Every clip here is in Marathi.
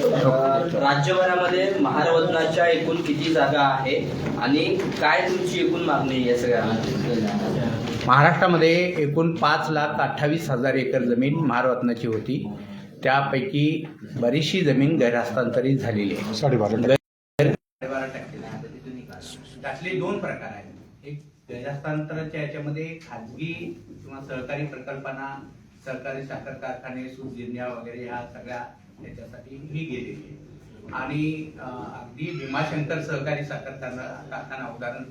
राज्यभरामध्ये महारवतनाच्या एकूण किती जागा आहे? आणि काय तुमची एकूण मागणी आहे या सगळ्या महाराष्ट्रामध्ये एकूण पाच लाख अठ्ठावीस हजार एकर जमीन महारत्नाची होती. त्यापैकी बरीचशी जमीन गैरहस्तांतरित झालेली आहे. साडेबारा साडेबारा टक्के. त्यातले दोन प्रकार आहेत. एक गैरहस्तांतराच्या याच्यामध्ये खाजगी किंवा सहकारी प्रकल्पांना सहकारी साखर कारखाने सूत गिरण्या वगैरे ह्या सगळ्या त्याच्यासाठी ही गेलेली आहे. आणि अगदी भीमाशंकर सहकारी साखर कारखाना उदाहरण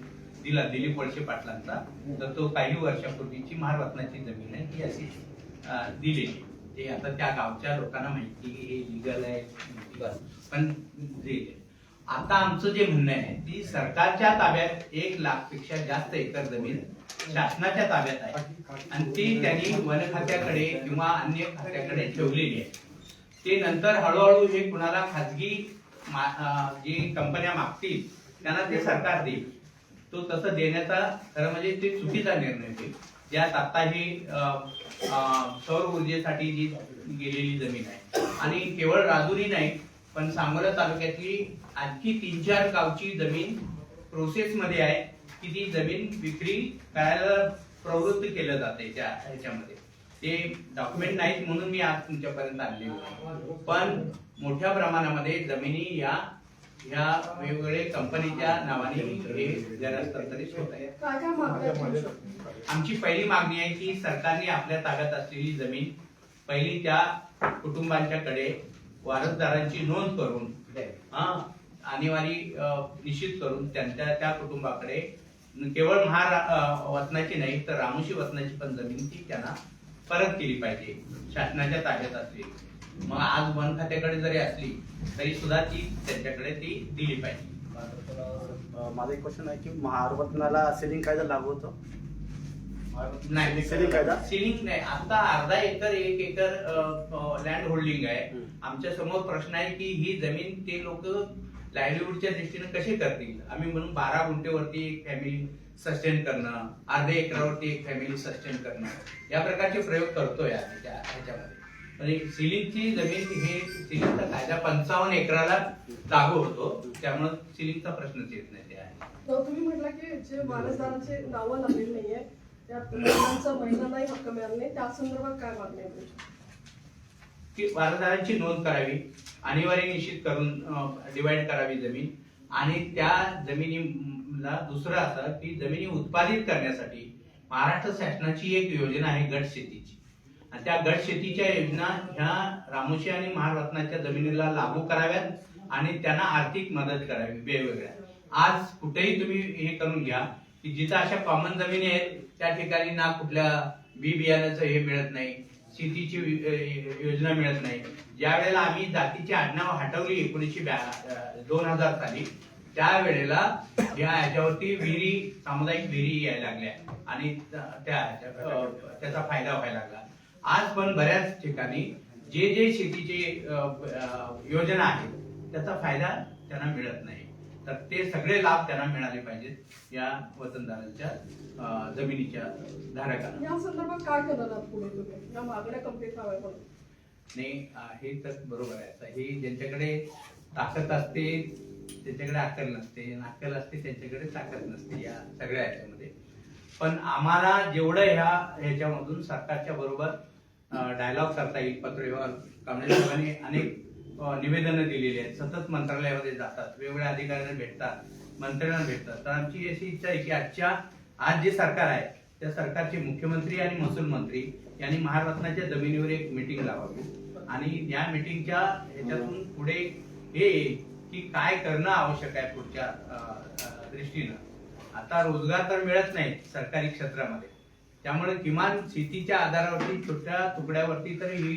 दिला दिलीप वळसे पाटलांचा तर तो काही वर्षापूर्वीची महारत्नाची जमीन आहे ती अशी दिलेली. ते आता त्या गावच्या लोकांना माहिती हे लिगल आहे पण आता आमचं जे म्हणणं आहे ती सरकारच्या ताब्यात एक लाखपेक्षा जास्त एकर जमीन शासनाच्या ताब्यात आहे. आणि ती त्यांनी वन खात्याकडे किंवा अन्य खात्याकडे ठेवलेली आहे. ते नंतर हळूहळू हे कुणाला खाजगी जे कंपन्या मागतील त्यांना ते सरकार देईल. तो तसं देण्याचा खरं म्हणजे ते चुकीचा निर्णय होईल ज्यात आता हे सौर ऊर्जेसाठी जी गेलेली जमीन आहे. आणि केवळ राजुरी नाही पण सांगोला तालुक्यातली आणखी तीन चार गावची जमीन प्रोसेस मध्ये आहे की ती जमीन विक्री करायला प्रवृत्त केलं जाते त्या ह्याच्यामध्ये. ते डॉक्युमेंट नाहीत म्हणून मी आज तुमच्यापर्यंत आणले होते पण मोठ्या प्रमाणामध्ये जमिनी या ह्या वेगवेगळे कंपनीच्या नावाने हे होत आहे? आमची पहिली मागणी आहे की सरकारने आपल्या ताब्यात असलेली जमीन पहिली त्या कुटुंबांच्याकडे वारसदारांची नोंद करून हा, आणीवारी निश्चित करून त्यांच्या त्या कुटुंबाकडे केवळ महार वतनाची नाही तर रामोशी वतनाची पण जमीन ती त्यांना परत केली पाहिजे. शासनाच्या ताब्यात असली. मग आज वन खात्याकडे जरी असली तरी सुद्धा ती त्यांच्याकडे ती दिली पाहिजे. माझा एक क्वेश्चन आहे की महारवतनाला सेलिंग कायदा लागू होतो? नाही कायदा? सिलिंग नाही. आता अर्धा एकर एक एकर लँड होल्डिंग आहे. आमच्यासमोर प्रश्न आहे की ही जमीन ते लोक लाईव्हलीहूडच्या दृष्टीने कसे करतील? आम्ही म्हणून बारा गुंठेवरती एक फॅमिली सस्टेन करणं अर्ध्या एकरावरती एक फॅमिली सस्टेन करणं या प्रकारचे प्रयोग करतोय आम्ही त्या ह्याच्यामध्ये. म्हणजे सिलिंगची जमीन हे सिलिंगचा कायदा पंचावन्न एकराला लागू होतो त्यामुळे सिलिंगचा प्रश्नच येत नाही ते आहे. तर तुम्ही म्हटलं की जे वारसदारांचे नावं लागलेली नाहीये त्या महिलांचा महिलांनाही हक्क मिळाला नाही त्या संदर्भात काय मागणी आहे ती की वारसदारांची नोंद करावी अनिवार्य निश्चित करून डिवाइड करावी जमीन. आणि त्या जमिनीला दुसरं असं की जमिनी उत्पादित करण्यासाठी महाराष्ट्र शासनाची एक योजना आहे गट शेतीची. आणि त्या गट शेतीच्या योजना ह्या रामोशी आणि महारत्नाच्या जमिनीला लागू कराव्यात आणि त्यांना आर्थिक मदत करावी वेगवेगळ्या. आज कुठेही तुम्ही हे करून घ्या की जिथं अशा कॉमन जमिनी आहेत त्या ठिकाणी ना कुठल्या बी बियाण्याचं हे मिळत नाही. शेतीची योजना मिळत नाही. ज्या वेळेला आम्ही जातीची आडनाव हटवली एकोणीसशे दोन हजार साली त्यावेळेला या ह्याच्यावरती विहिरी सामुदायिक विहिरी यायला लागल्या. आणि त्या त्याचा फायदा व्हायला लागला. आज पण बऱ्याच ठिकाणी जे जे शेतीचे योजना आहेत त्याचा फायदा त्यांना मिळत नाही. तर ते सगळे लाभ त्यांना मिळाले पाहिजेत या वतनदारांच्या जमिनीच्या धारकांना. या संदर्भात काय करणार पुढे तुम्ही? या मागण्या व्हाव्या म्हणून. नाही हे तर बरोबर आहे. आता हे ज्यांच्याकडे ताकद असते त्यांच्याकडे अक्कल नसते अक्कल असते त्यांच्याकडे ताकद नसते या सगळ्या ह्याच्यामध्ये पण आम्हाला जेवढं ह्या ह्याच्यामधून सरकारच्या बरोबर डायलॉग करता येईल पत्रव्यवहार साहेबांनी अनेक निवेदनं दिलेली आहेत. सतत मंत्रालयामध्ये जातात. वेगवेगळ्या अधिकाऱ्यांना भेटतात. मंत्र्यांना भेटतात. तर आमची अशी इच्छा आहे की आजच्या आज जे सरकार आहे त्या सरकारचे मुख्यमंत्री आणि महसूल मंत्री यांनी महारत्नाच्या जमिनीवर एक मिटिंग लावावी. आणि या मिटिंगच्या ह्याच्यातून पुढे हे येईल की काय करणं आवश्यक आहे पुढच्या दृष्टीनं. आता रोजगार तर मिळत नाही सरकारी क्षेत्रामध्ये. त्यामुळे किमान शेतीच्या आधारावरती छोट्या तुकड्यावरती तरी ही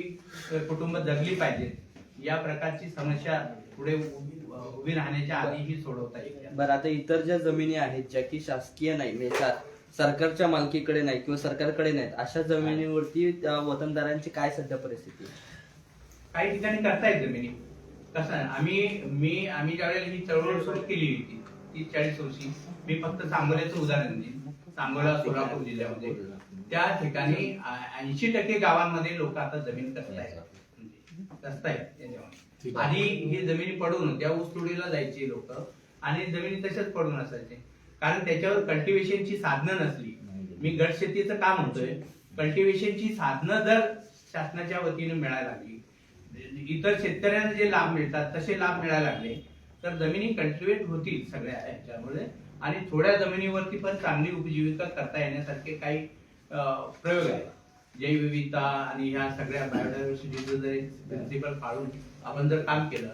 कुटुंब जगली पाहिजेत. या प्रकारची समस्या पुढे उभी राहण्याच्या आधी ही सोडवता येईल. बरं आता इतर ज्या जमिनी आहेत ज्या की शासकीय नाही म्हणजे सरकारच्या मालकीकडे नाही किंवा सरकारकडे नाहीत अशा जमिनीवरती वतनदारांची काय सध्या परिस्थिती? काही ठिकाणी करतायत जमिनी. कसं आहे, आम्ही मी आम्ही ज्यावेळेला ही चळवळ सुरू केली होती तीस चाळीस वर्षी मी फक्त सांगोल्याचं उदाहरण देईन. सांगोला सोलापूर जिल्ह्यामध्ये. त्या ठिकाणी ऐंशी टक्के गावांमध्ये लोक आता जमीन कसतायत त्याच्यामध्ये आधी ही जमिनी पडून होत्या ऊसतोडीला जायचे लोक आणि जमिनी तशाच पडून असायचे. कारण त्याच्यावर कल्टिवेशनची साधनं नसली. मी गट शेतीचं का म्हणतोय. कल्टिवेशनची साधनं जर शासनाच्या वतीने मिळायला लागली इतर शेतकऱ्यांना जे लाभ मिळतात तसे लाभ मिळायला लागले तर जमिनी कल्टिवेट होतील सगळ्या ह्याच्यामुळे. आणि थोड्या जमिनीवरती पण चांगली उपजीविका करता येण्यासारखे काही प्रयोग आहेत. जैवविविधता आणि ह्या सगळ्या बायोडायव्हर्सिटीचं जर प्रिन्सिपल पाळून आपण जर काम केलं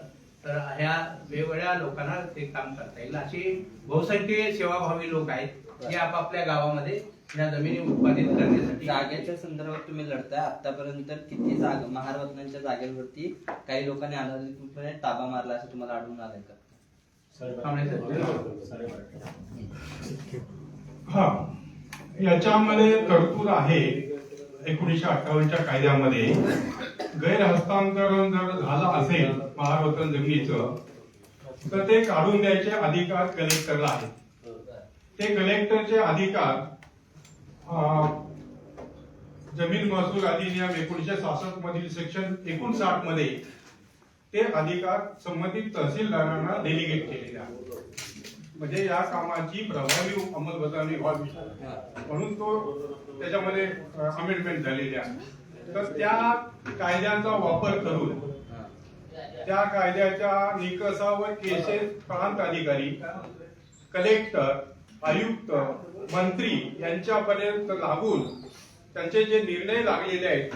तर ह्या वेगवेगळ्या लोकांना ते काम करता येईल. असे बहुसंख्य सेवाभावी लोक आहेत जे आपापल्या गावामध्ये ह्या जमिनी उत्पादित करण्यासाठी जागेच्या संदर्भात तुम्ही लढताय. आतापर्यंत किती जागा महारत्नांच्या जागेवरती काही लोकांनी अनाधिकृतपणे ताबा मारला असं तुम्हाला आढळून आलंय का? हा. याच्यामध्ये तरतूद आहे. एकोणीशे अठ्ठावन्नच्या कायद्यामध्ये गैरहस्तांतरण जर झालं असेल महारवतन जमिनीचं तर ते काढून द्यायचे अधिकार कलेक्टरला आहेत. ते कलेक्टरचे अधिकार जमीन महसूल अधिनियम एकोणीशे सहासष्ट मधील सेक्शन एकोणसाठमध्ये ते अधिकार संबंधित तहसीलदारांना डेलिगेट केलेले आहेत. म्हणजे या कामाची प्रभावी अंमलबजावणी व्हावी. म्हणून तो त्याच्यामध्ये अमेंडमेंट झालेली आहे तर त्या कायद्यांचा वापर करून त्या कायद्याच्या निकषावर केसेस प्रांत अधिकारी कलेक्टर आयुक्त मंत्री यांच्यापर्यंत लागून त्यांचे जे निर्णय लागलेले आहेत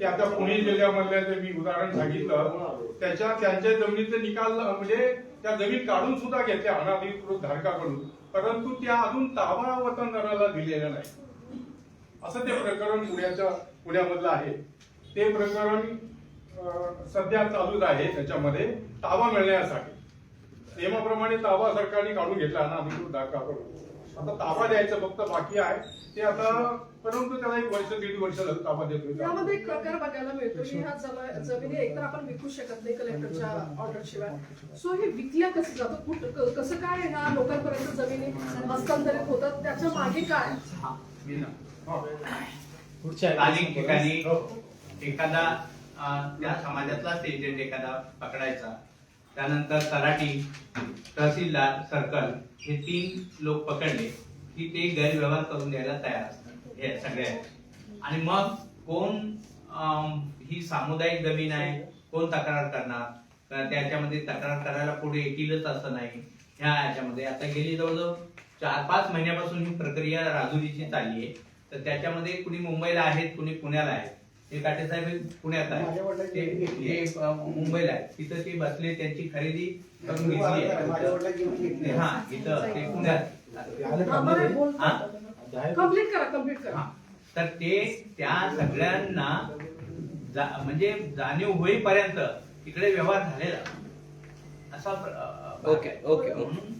ते आता पुणे जिल्ह्यामधल्या जे मी उदाहरण सांगितलं त्याच्या त्यांच्या जमिनीचे निकाल म्हणजे त्या जमीन काढून सुद्धा घेतल्या अनाधिकृत धारकाकडून परंतु त्या अजून ताबा वतनदाराला दिलेल्या नाही. असं ते प्रकरण पुण्याच्या पुण्यामधलं आहे. ते प्रकरण सध्या चालूच आहे त्याच्यामध्ये ताबा मिळण्यासाठी. नियमाप्रमाणे ताबा सरकारने काढून घेतला अनाधिकृत धारकाकडून. आता ताबा द्यायचं फक्त बाकी आहे. ते आता परंतु त्याला एक वर्ष दीड वर्ष झालं ताबा देतोय यामध्ये एक प्रकार बघायला मिळतो. की ह्या जमा- जमिनी एकतर आपण विकू शकत नाही कलेक्टरच्या ऑर्डर शिवाय. सो हे विकल्या कसं जातं? कुठं कसं काय ह्या लोकांपर्यंत जमिनी हस्तांतरित होतात? त्याच्यामागे काय? स्थानिक ठिकाणी एखादा अं, त्या समाजातलाच एजंट एखादा पकडायचा. त्यानंतर तलाठी तहसीलदार सर्कल हे तीन लोक पकडले की ते गैरव्यवहार करून द्यायला तयार असतात. हे सगळे आणि मग कोण ही सामुदायिक जमीन आहे कोण तक्रार करणार? तर त्याच्यामध्ये तक्रार करायला पुढे येतीलच असं नाही. ह्या याच्यामध्ये आता गेली जवळजवळ चार पाच महिन्यापासून ही प्रक्रिया राजुरीची चालली आहे. तर त्याच्यामध्ये कुणी मुंबईला आहेत कुणी पुण्याला आहेत. ते काटे साहेब पुण्यात आहे. ते मुंबईला आहे. तिथं ते बसले त्यांची खरेदी करून घेतली आहे. हा इथं ते पुण्यात? कंप्लीट करा कंप्लीट करा. तर ते त्या सगळ्यांना म्हणजे जाणीव होईपर्यंत इकडे व्यवहार झालेला. असा ओके, ओके. म्हणून,